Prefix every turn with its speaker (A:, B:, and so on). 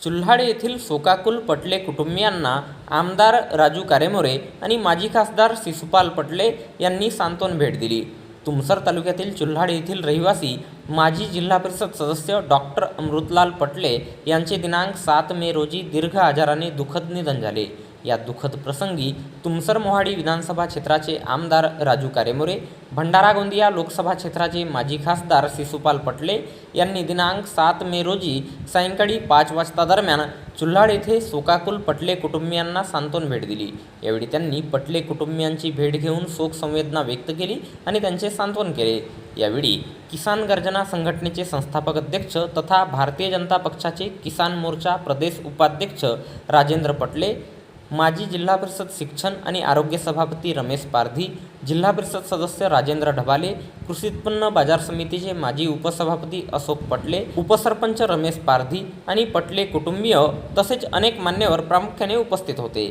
A: चुल्हाड येथील शोकाकुल पटले कुटुंबियांना आमदार राजू कारेमोरे आणि माजी खासदार शिशुपाल पटले यांनी सांत्वन भेट दिली. तुमसर तालुक्यातील चुल्हाड येथील रहिवासी माजी जिल्हा परिषद सदस्य डॉक्टर अमृतलाल पटले यांचे दिनांक सात मे रोजी दीर्घ आजाराने दुःखद निधन झाले. या दुःखद प्रसंगी तुमसर मोहाडी विधानसभा क्षेत्राचे आमदार राजू कारेमोरे भंडारा गोंदिया लोकसभा क्षेत्राचे माजी खासदार शिशुपाल पटले यांनी दिनांक सात मे रोजी सायंकाळी पाच वाजता दरम्यान चुल्हाड येथे शोकाकुल पटले कुटुंबियांना सांत्वन भेट दिली. यावेळी त्यांनी पटले कुटुंबियांची भेट घेऊन शोक संवेदना व्यक्त केली आणि त्यांचे सांत्वन केले. यावेळी किसान गर्जना संघटनेचे संस्थापक अध्यक्ष तथा भारतीय जनता पक्षाचे किसान मोर्चा प्रदेश उपाध्यक्ष राजेंद्र पटले माजी जिल्हा परिषद शिक्षण आणि आरोग्य सभापती रमेश पारधी जिल्हा परिषद सदस्य राजेंद्र ढबाले कृषी उत्पन्न बाजार समितीचे माजी उपसभापती अशोक पटले उपसरपंच रमेश पारधी आणि पटले कुटुंबीय तसेच अनेक मान्यवर प्रामुख्याने उपस्थित होते.